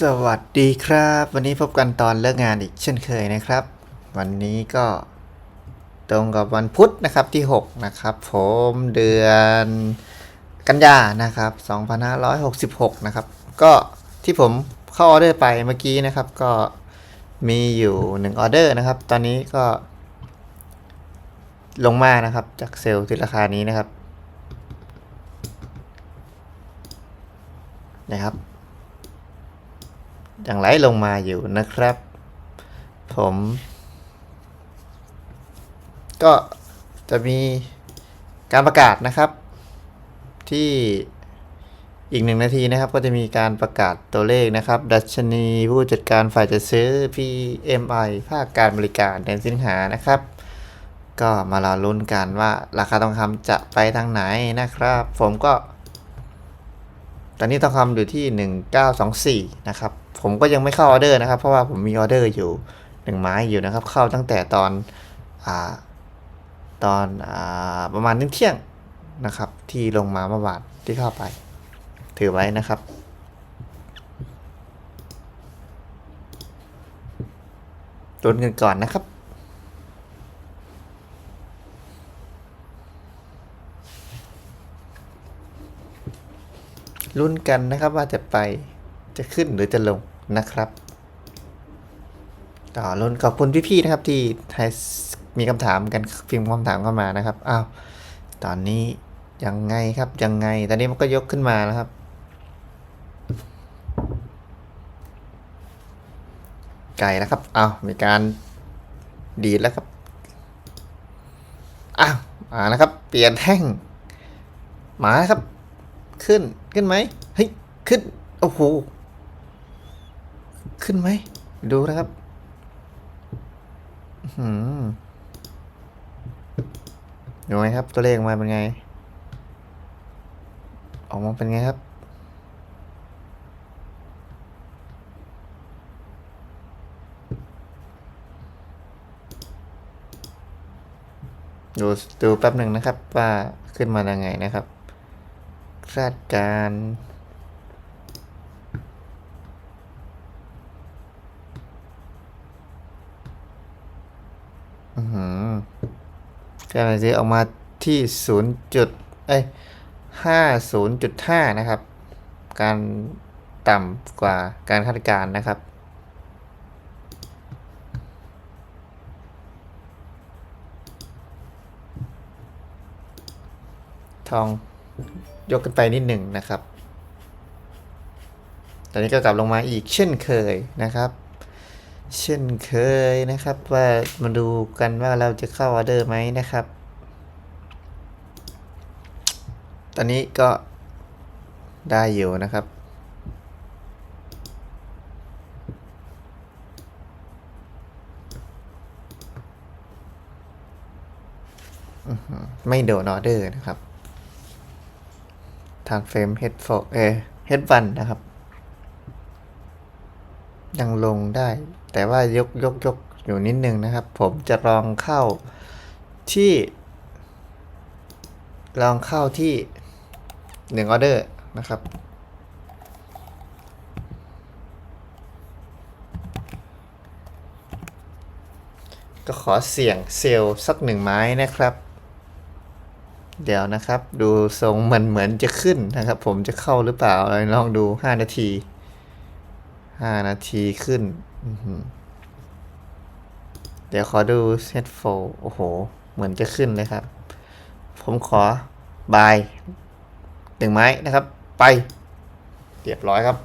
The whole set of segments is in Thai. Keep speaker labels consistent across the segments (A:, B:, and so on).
A: สวัสดีครับ วันนี้พบกันตอนเลิกงานอีกเช่นเคยนะครับ วันนี้ก็ตรงกับวันพุธนะครับที่ 6 นะครับผมเดือนกันยานะครับ 2566 นะครับ ก็ที่ผมเข้าออเดอร์ไปเมื่อกี้นะครับ ก็มีอยู่ 1 ออเดอร์นะครับ ตอนนี้ก็ ลงมานะครับจากเซลล์ที่ราคานี้นะครับนะครับ ยังไหลลงมาอยู่นะครับ ผม ก็จะมีการประกาศนะครับ ที่อีกหนึ่งนาทีนะครับ ก็จะมีการประกาศตัวเลขนะครับ ดัชนีผู้จัดการฝ่ายจัดซื้อ PMI ภาคการบริการเดือนสิงหานะครับ ก็มารอลุ้นกันว่าราคาทองคำจะไปทางไหนนะครับ ผมก็ ตอนนี้ทองคำอยู่ที่ 1924 นะครับ ผมก็ยังไม่เข้าออเดอร์นะครับ เพราะว่าผมมีออเดอร์อยู่หนึ่งไม้อยู่นะครับ เข้าตั้งแต่ตอนอ่าตอนอ่าประมาณเที่ยงนะครับ ที่ลงมาเมื่อวานที่เข้าไป ถือไว้นะครับตุนกันก่อนนะครับลุ้นกันนะครับว่าจะไป จะขึ้นหรือจะลงนะครับ ต่อลุ้นขอบคุณพี่ๆนะครับที่มีคำถามกันพิมพ์คำถามเข้ามานะครับอ้าวตอนนี้ยังไงครับยังไง ตอนนี้มันก็ยกขึ้นมานะครับ ไก่แล้วครับอ้าวมีการดีดแล้วครับอ้าวมาแล้วครับ เปลี่ยนแท่งมาครับ ขึ้นขึ้นไหมเฮ้ยขึ้นโอ้โห ขึ้นไหม ดูนะครับหืมดูไหมครับตัวเลขออกมาเป็นไง ออกมาเป็นไงครับ ดูดูแป๊บหนึ่งนะครับ ว่าขึ้นมายังไงนะครับคาดการณ์อือหือ การซื้อออกมาที่ศูนย์จุดเอ้ยห้าศูนย์จุดห้านะครับ การต่ำกว่าการคาดการณ์นะครับทองยกขึ้นไปนิดหนึ่งนะครับ ตอนนี้ก็กลับลงมาอีกเช่นเคยนะครับ เช่นเคยนะครับว่ามาดูกันว่าเราจะเข้าออเดอร์ไหมนะครับ ตอนนี้ก็ได้อยู่นะครับ ไม่โดนออเดอร์นะครับ ทางเฟรมเฮดโฟเอเฮดวันนะครับ ยังลงได้ แต่ว่ายกยกยกอยู่นิดนึงนะครับ ผมจะลองเข้าที่ ลองเข้าที่หนึ่งออเดอร์นะครับ ก็ขอเสี่ยงเซลล์สักหนึ่งไม้นะครับ เดี๋ยวนะครับ ดูทรงมันเหมือนจะขึ้นนะครับ ผมจะเข้าหรือเปล่าลองดู 5 นาที 5นาทีขึ้น เดี๋ยวขอดูเซตโฟโอ้โห เหมือนจะขึ้นเลยครับ ผมขอบายหนึ่งไม้นะครับ ไปเรียบร้อยครับ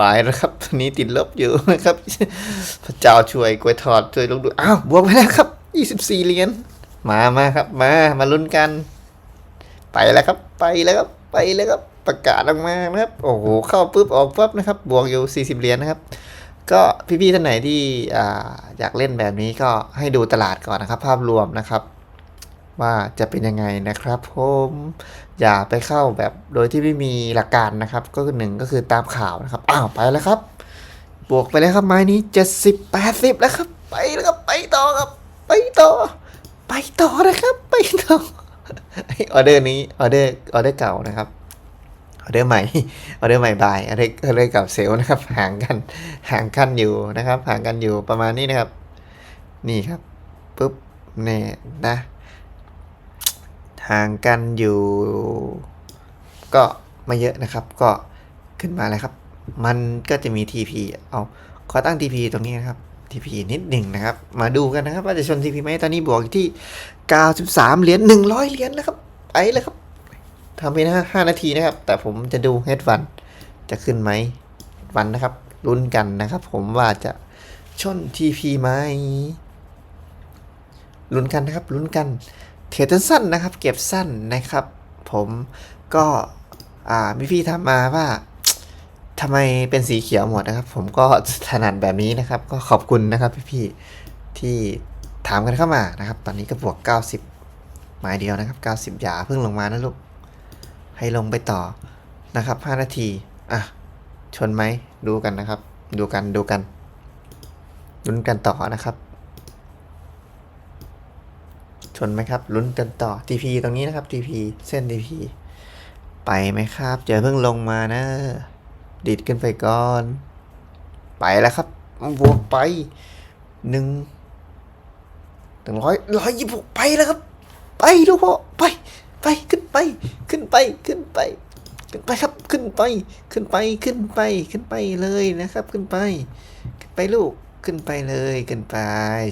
A: บายแล้วครับตอนนี้ติดลบอยู่นะครับ พระเจ้าช่วยกล้วยทอดช่วยลงดู อ้าว บวกไปแล้วครับ24เหรียญ มามาครับ มา มาลุ้นกัน ไปแล้วครับ ไปแล้วครับ ไปแล้วครับ ประกาศออกมานะครับ โอ้โห เข้าปุ๊บออกปั๊บนะครับ บวกอยู่ 40 เหรียญนะครับ ก็พี่ๆท่านไหนที่อ่าอยากเล่นแบบนี้ก็ให้ดูตลาดก่อนนะครับ ภาพรวมนะครับ ว่าจะเป็นยังไงนะครับผมอย่าไปเข้าแบบโดยที่ไม่มีหลักการนะครับ ก็คือหนึ่งก็คือตามข่าวนะครับ อ้าวไปแล้วครับ บวกไปแล้วครับไม้นี้เจ็ดสิบแปดสิบแล้วครับ ไปแล้วครับไปต่อครับ ไปต่อ ไปต่อนะครับ ไปต่อออเดอร์นี้ออเดอร์ออเดอร์เก่านะครับ ออเดอร์ใหม่ออเดอร์ใหม่บายออเดอร์ออเดอร์กับเซลนะครับห่างกันห่างกันอยู่นะครับห่างกันอยู่ประมาณนี้นะครับ นี่ครับปุ๊บเนี่ยนะห่างกันอยู่ ก็ไม่เยอะนะครับ ก็ขึ้นมาแล้วครับ มันก็จะมี TP เอาขอตั้ง TP ตรงนี้นะครับ TP นิดหนึ่งนะครับ มาดูกันนะครับ ว่าจะชน TP ไหมตอนนี้บวกอยู่ที่ 93 เหรียญ100 เหรียญแล้วครับไปเลยครับ ทำไปนะ5นาทีนะครับ แต่ผมจะดูเฮดวันจะขึ้นไหมวันนะครับลุ้นกันนะครับ ผมว่าจะชน TP ไหมลุ้นกันนะครับลุ้นกันเทรดสั้นนะครับ เก็บสั้นนะครับ ผมก็อ่ามีพี่ทำมาว่าทำไมเป็นสีเขียวหมดนะครับ ผมก็ถนัดแบบนี้นะครับ ก็ขอบคุณนะครับพี่ๆที่ถามกันเข้ามานะครับ ตอนนี้ก็บวก 90 หมายเดียวนะครับ 90อย่าเพิ่งลงมานะลูก ให้ลงไปต่อนะครับ 5 นาที อะ ชนไหมดูกันนะครับ ดูกันดูกันลุ้นกันต่อนะครับ ชนไหมครับลุ้นกันต่อ TP ตรงนี้นะครับ TP เส้น TP ไปไหมครับอย่าเพิ่งลงมานะดีดขึ้นไปก่อน ไปแล้วครับบวกไปหนึ่งถึงร้อยร้อยยี่สิบไปแล้วครับ ไปลูกพ่อไป ไปขึ้นไป ขึ้นไปขึ้นไป ขึ้นไปครับขึ้นไป ขึ้นไปขึ้นไปขึ้นไปเลยนะครับ ขึ้นไป ขึ้นไปลูกขึ้นไปเลยขึ้นไป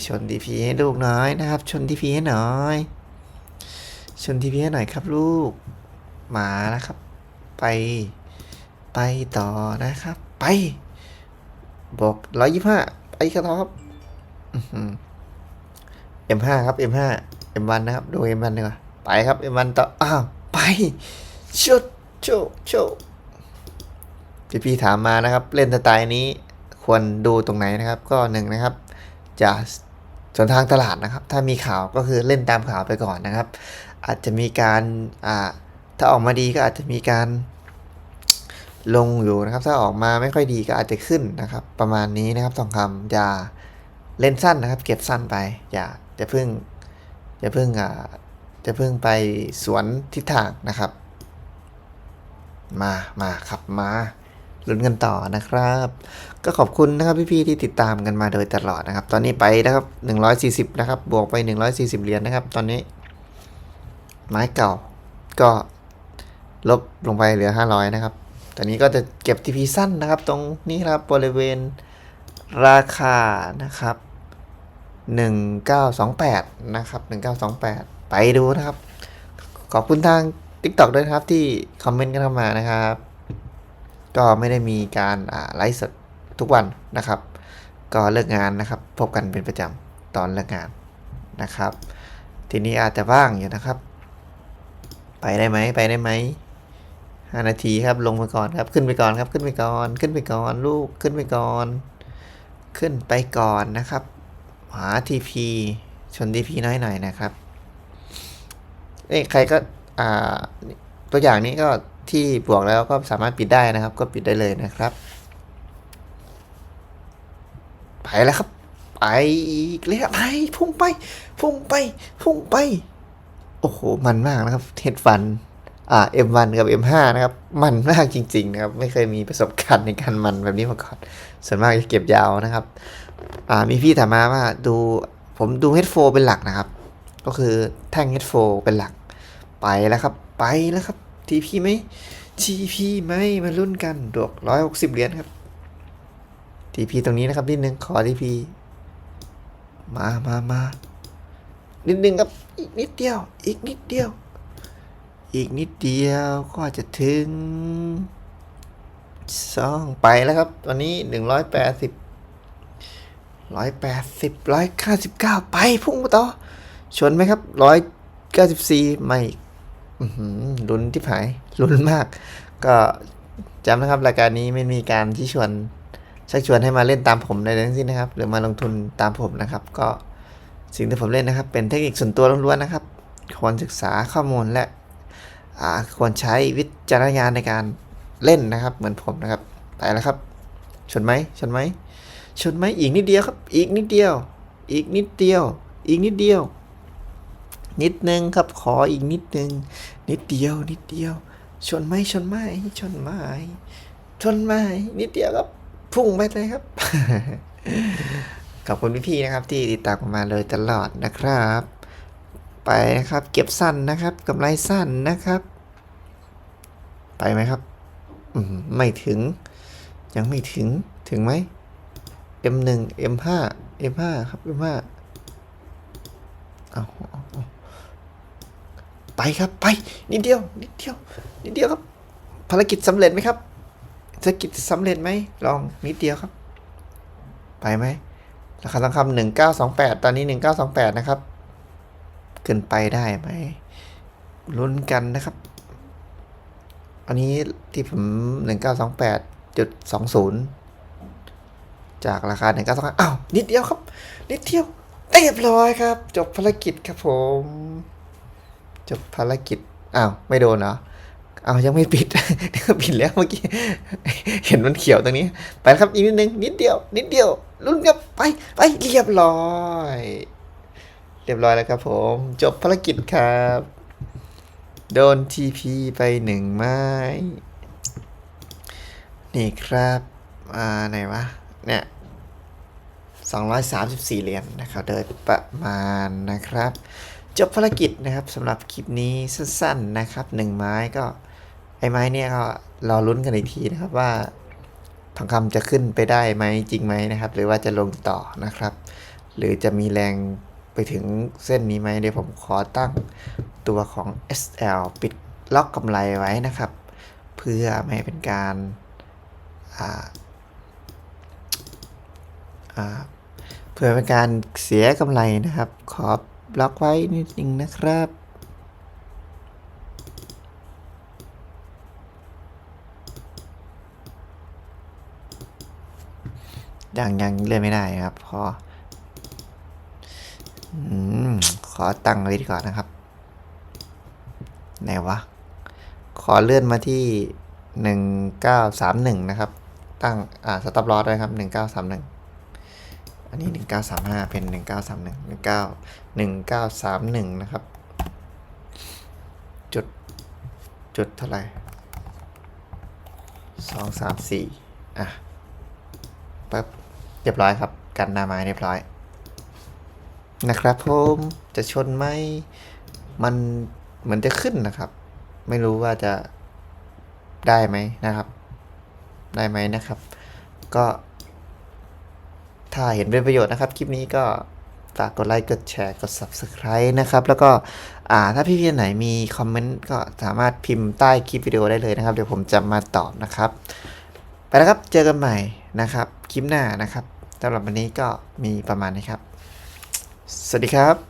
A: ชนดีพีให้ลูกน้อยนะครับ ชนดีพีให้หน่อย ชนดีพีให้หน่อยครับลูก มาแล้วครับ ไป ไปต่อนะครับ ไป บอกร้อยยี่ห้าไปกันต่อครับเอ็มห้าครับเอ็มห้าเอ็มวันนะครับ ดูเอ็มวันดีกว่า ไปครับเอ็มวันต่ออ้าวไปชุดโชโชพี่พี่ถามมานะครับ เล่นสไตล์นี้ควรดูตรงไหนนะครับ ก็หนึ่งนะครับจะส่วนทางตลาดนะครับ ถ้ามีข่าวก็คือเล่นตามข่าวไปก่อนนะครับ อาจจะมีการอ่าถ้าออกมาดีก็อาจจะมีการลงอยู่นะครับ ถ้าออกมาไม่ค่อยดีก็อาจจะขึ้นนะครับ ประมาณนี้นะครับทองคำอย่าเล่นสั้นนะครับ เก็บสั้นไป อย่าจะพึ่งจะพึ่งอ่า จะเพึ่งไปสวนทิศทางนะครับ มามาครับมาลุ้นกันต่อนะครับ ก็ขอบคุณนะครับพี่ๆที่ติดตามกันมาโดยตลอดนะครับ ตอนนี้ไปนะครับ 140 นะครับ บวกไป 140 เหรียญนะครับ ตอนนี้ ไม้เก่า ก็ลบลงไปเหลือ 500 นะครับ ตอนนี้ก็จะเก็บ TP สั้นนะครับ ตรงนี้ครับบริเวณราคานะครับ 1928 นะครับ 1928 ไปดูนะครับ ขอบคุณทาง TikTok ด้วยครับที่คอมเมนต์กันเข้ามานะครับ ก็ไม่ได้มีการไลฟ์สดทุกวันนะครับ ก็เลิกงานนะครับ พบกันเป็นประจำตอนเลิกงานนะครับ ทีนี้อาจจะว่างอยู่นะครับ ไปได้ไหมไปได้ไหมห้านาทีครับลงไปก่อนครับขึ้นไปก่อนครับขึ้นไปก่อน ขึ้นไปก่อนลูกขึ้นไปก่อน ขึ้นไปก่อนนะครับ หาทีพีชนทีพีน้อยหน่อยนะครับ เอ้ยใครก็อ่าตัวอย่างนี้ก็ที่บวกแล้วก็สามารถปิดได้นะครับ ก็ปิดได้เลยนะครับ ไปแล้วครับ ไปอีกแล้วไปพุ่งไป พุ่งไป พุ่งไป โอ้โห มันมากนะครับเฮดฟันอ่า M1 กับ M5 นะครับ มันมากจริง ๆ นะครับ ไม่เคยมีประสบการณ์ในการมันแบบนี้มาก่อนส่วนมากจะเก็บยาวนะครับ อ่ามีพี่ถามมาว่าดูผมดู H4 เป็นหลักนะครับ ก็คือแท่ง H4 เป็นหลัก ไปแล้วครับ ไปแล้วครับ TP ไหม TP ไหมมาลุ้นกันดวกร้อยหกสิบเหรียญครับ TP ตรงนี้นะครับนิดนึงขอ TP มามามานิดนึงครับอีกนิดเดียว อีกนิดเดียว อีกนิดเดียวก็จะถึงสองไปแล้วครับ ตอนนี้หนึ่งร้อยแปดสิบร้อยแปดสิบร้อยเก้าสิบเก้าไปพุ่งต่อชนไหมครับร้อยเก้าสิบสี่ไม่ ลุ้นที่ผายลุ้นมาก ก็จำนะครับรายการนี้ไม่มีการที่ชวนชักชวนให้มาเล่นตามผมในทั้งสิ้นนะครับ หรือมาลงทุนตามผมนะครับ ก็สิ่งที่ผมเล่นนะครับ เป็นเทคนิคส่วนตัวล้วนๆนะครับ ควรศึกษาข้อมูลและควรใช้วิจารณญาณในการเล่นนะครับ เหมือนผมนะครับไปแล้วครับ ชนไหมชนไหมชนไหมอีกนิดเดียวครับ อีกนิดเดียว อีกนิดเดียว อีกนิดเดียว นิดนึงครับขออีกนิดนึง นิดเดียว นิดเดียว ชนไหมชนไหมชนไหมชนไหมนิดเดียวครับพุ่งไปเลยครับขอบคุณพี่ๆนะครับ ที่ติดตามมาเลยตลอดนะครับ ไปนะครับ เก็บสั้นนะครับกำไรสั้นนะครับ ไปไหมครับไม่ถึง ยังไม่ถึงถึงไหม M1 M5 M5 ครับ M5 อาเอาเอา ไปครับไปนิดเดียวนิดเดียวนิดเดียวครับ ภารกิจสำเร็จไหมครับภารกิจสำเร็จไหมลองนิดเดียวครับ ไปไหมราคาทองคำหนึ่งเก้าสองแปดตอนนี้หนึ่งเก้าสองแปดนะครับเกินไปได้ไหมลุ้นกันนะครับ อันนี้ที่ผมหนึ่งเก้าสองแปดจุดสองศูนย์จากราคาหนึ่งเก้าสองอ้าวนิดเดียวครับ นิดเดียวเรียบร้อยครับ จบภารกิจครับผม จบภารกิจ อ้าว ไม่โดนเหรออายังไม่ปิด ปิดแล้วเมื่อกี้ เห็นมันเขียวตรงนี้ ไปครับอีกนิดนึง นิดเดียว นิดเดียวลุ้นครับไป ไปเรียบร้อย เรียบร้อยแล้วครับผม จบภารกิจครับ โดน TP ไปหนึ่งไม้ นี่ครับ อ่า ไหนวะ เนี่ย234เหรียญนะครับ โดยประมาณนะครับ จบภารกิจนะครับสำหรับคลิปนี้สั้นๆนะครับหนึ่งไม้ก็ไอ้ไม้เนี่ยก็รอลุ้นกันอีกทีนะครับว่าทองคำจะขึ้นไปได้ไหมจริงไหมนะครับ หรือว่าจะลงต่อนะครับ หรือจะมีแรงไปถึงเส้นนี้ไหมเดี๋ยวผมขอตั้งตัวของ SL ปิดล็อกกำไรไว้นะครับ เพื่อไม่ให้เป็นการอ่อ่าเพื่อเป็นการเสียกำไรนะครับ ขอ บล็อกไว้นิดนึงนะครับ ยังยังเลื่อนไม่ได้ครับพออขอตั้งไว้ก่อนนะครับ ไหนวะ ขอเลื่อนมาที่หนึ่งเก้าสามหนึ่งนะครับ ตั้ง อ่า สต็อปลอสด้วยครับหนึ่งเก้าสามหนึ่ง อันนี้หนึ่งเก้าสามห้าเป็นหนึ่งเก้าสามหนึ่งเก้าหนึ่งเก้าสามหนึ่งนะครับ จุด จุดเท่าไหร่สองสามสี่อะปั๊บเรียบร้อยครับ กันหน้าไม้เรียบร้อย นะครับผมจะชนไหมมันเหมือนจะขึ้นนะครับ ไม่รู้ว่าจะได้ไหมนะครับ ได้ไหมนะครับ ก็ ถ้าเห็นเป็นประโยชน์นะครับ คลิปนี้ก็ฝากกดไลค์ กดแชร์ กด Subscribe นะครับ แล้วก็อ่าถ้าพี่ๆไหนมีคอมเมนต์ก็สามารถพิมพ์ใต้คลิปวิดีโอได้เลยนะครับ เดี๋ยวผมจะมาตอบนะครับ ไปแล้วครับ เจอกันใหม่นะครับ คลิปหน้านะครับสำหรับวันนี้ก็มีประมาณนี้ครับ สวัสดีครับ